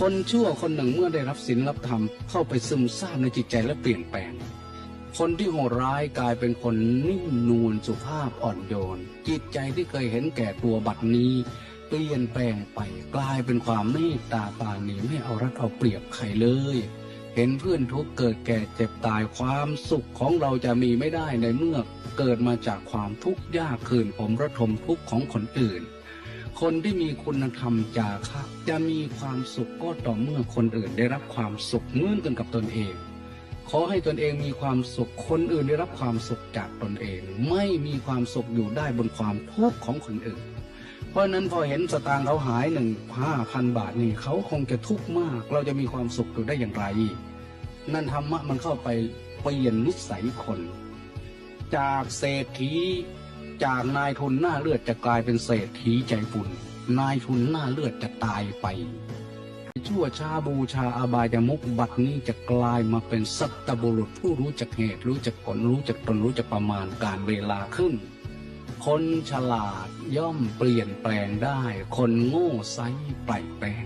คนชั่วคนหนึ่งเมื่อได้รับศีลรับธรรมเข้าไปซึมซาบในจิตใจและเปลี่ยนแปลง คนที่โหดร้ายกลายเป็นคนนิ่มนวลสุภาพอ่อนโยน จิตใจที่เคยเห็นแก่ตัวบัดนี้ เปลี่ยนแปลงไปกลายเป็นความเมตตาปาณีไม่เอารัดเอาเปรียบใครเลย เห็นเพื่อนทุกเกิดแก่เจ็บตายความสุขของเราจะมีไม่ได้ในเมื่อเกิดมาจากความทุกข์ยากคืนผมระทมทุกข์ของคนอื่น คนที่มีคุณธรรมจาคะจะมีความสุขก็ต่อเมื่อคนอื่นได้รับความสุขเหมือนกันกับตนเอง ขอให้ตนเองมีความสุขคนอื่นได้รับความสุขจากตนเอง ไม่มีความสุขอยู่ได้บนความทุกข์ของคนอื่น เพราะฉะนั้นพอเห็นสตางค์เขาหายหนึ่งห้าพันบาทนี่เขาคงจะทุกข์มาก เราจะมีความสุขอยู่ได้อย่างไร นั่นธรรมะมันเข้าไปเปลี่ยนนิสัยคน จากเศรษฐี จากนายทุนหน้าเลือดจะกลายเป็นเศรษฐีใจบุญนนายทุนหน้าเลือดจะตายไป ชั่วชาบูชาอบายมุกบัดนี้จะกลายมาเป็นสัตบุรุษผู้รู้จักเหตุรู้จักผลรู้จักตนรู้จักประมาณการเวลาขึ้น คนฉลาดย่อมเปลี่ยนแปลงได้ คนโง่ไซร้ไปลแปลง